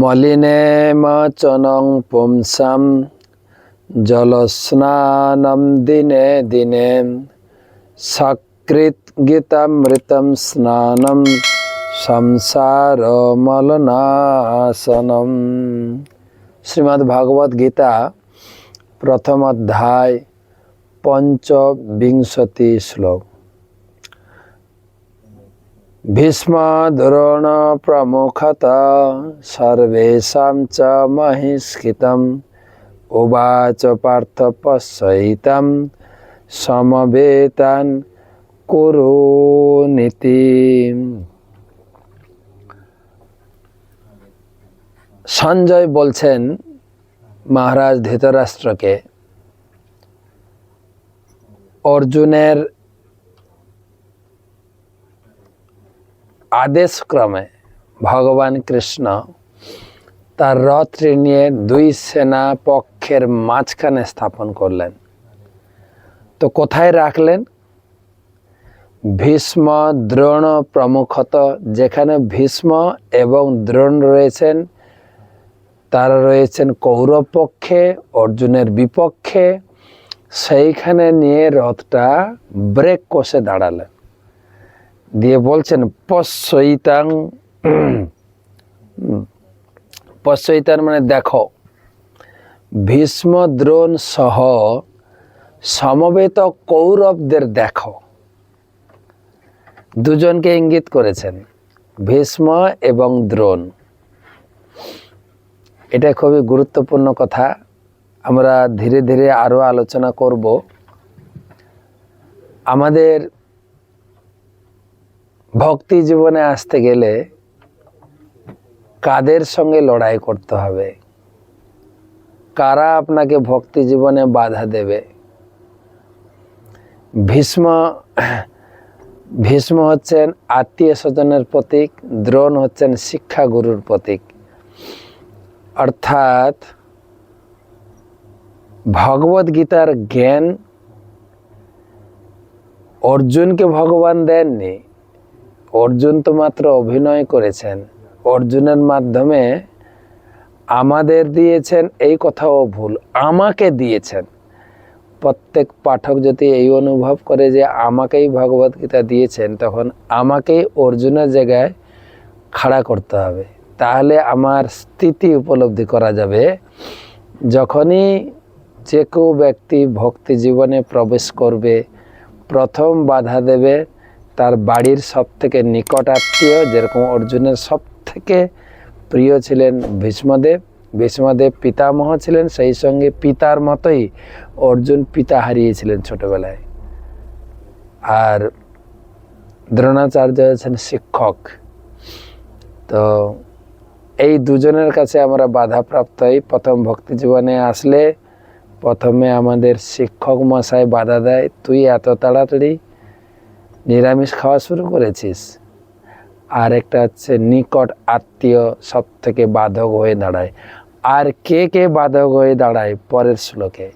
মলিনেমচনং পুংসাম জলস্নানম দিনে দিনে সকৃত গীতামৃতম স্নানম সংসার মলনাশনম শ্রীমদ্ ভাগবত গীতা প্রথম অধ্যায় পঞ্চবিংশতি শ্লোক। ভীষ্ম দ্রোণ প্রমুখত সর্বেষাং চ মহিষ্কৃতম উবাচ পার্থ পশ্যইতম সমবেতান কুরু নীতি সঞ্জয় বলছেন মহারাজ ধৃতরাষ্ট্রকে অর্জুনের আদেশক্রমে ভগবান কৃষ্ণ তার রথটি নিয়ে দুই সেনা পক্ষের মাঝখানে স্থাপন করলেন। তো কোথায় রাখলেন? ভীষ্ম দ্রোণ প্রমুখত, যেখানে ভীষ্ম এবং দ্রোণ রয়েছেন, তারা রয়েছেন কৌরব পক্ষে অর্জুনের বিপক্ষে। সেইখানে নিয়ে রথটা ব্রেক কষে দাঁড়ালেন। দিয়ে বলছেন, পশ্চৈতাং পশ্চৈতান মানে দেখো ভীষ্ম দ্রোণ সহ সমবেত কৌরবদের দেখো। দুজনকে ইঙ্গিত করেছেন, ভীষ্ম এবং দ্রোণ। এটা খুবই গুরুত্বপূর্ণ কথা। আমরা ধীরে ধীরে আরও আলোচনা করব। আমাদের ভক্তি জীবনে আসতে গেলে কাদের সঙ্গে লড়াই করতে হবে? কারা আপনাকে ভক্তি জীবনে বাধা দেবে? ভীষ্ম ভীষ্ম হচ্ছেন আত্মীয় স্বজনের প্রতীক, দ্রোণ হচ্ছেন শিক্ষাগুরুর প্রতীক। অর্থাৎ ভগবত গীতার জ্ঞান অর্জুনকে ভগবান দেননি অর্জুন তো মাত্র অভিনয় করেছেন। অর্জুনের মাধ্যমে আমাদের দিয়েছেন এই কথাও ভুল, আমাকে দিয়েছেন। প্রত্যেক পাঠক যদি এই অনুভব করে যে আমাকেই ভগবত গীতা দিয়েছেন, তখন আমাকেই অর্জুনের জায়গায় খাড়া করতে হবে। তাহলে আমার স্থিতি উপলব্ধি করা যাবে। যখনই যে কেউ ব্যক্তি ভক্তি জীবনে প্রবেশ করবে, প্রথম বাধা দেবে তার বাড়ির সব থেকে নিকট আত্মীয়, যেরকম অর্জুনের সব থেকে প্রিয় ছিলেন ভীষ্মদেব। ভীষ্মদেব পিতামহ ছিলেন, সেই সঙ্গে পিতার মতোই অর্জুন পিতা হারিয়েছিলেন ছোটবেলায়। আর দ্রোণাচার্য হচ্ছেন শিক্ষক। তো এই দুজনের কাছে আমরা বাধাপ্রাপ্ত হই। প্রথম ভক্তি জীবনে আসলে প্রথমে আমাদের শিক্ষক মশাই বাধা দেয়, তুই এত তাড়াতাড়ি নিরামিষ খাওয়া শুরু করেছিস। আর একটা হচ্ছে নিকট আত্মীয় সব থেকে বাধক হয়ে দাঁড়ায়। আর কে কে বাধক হয়ে দাঁড়ায় পরের শ্লোকে?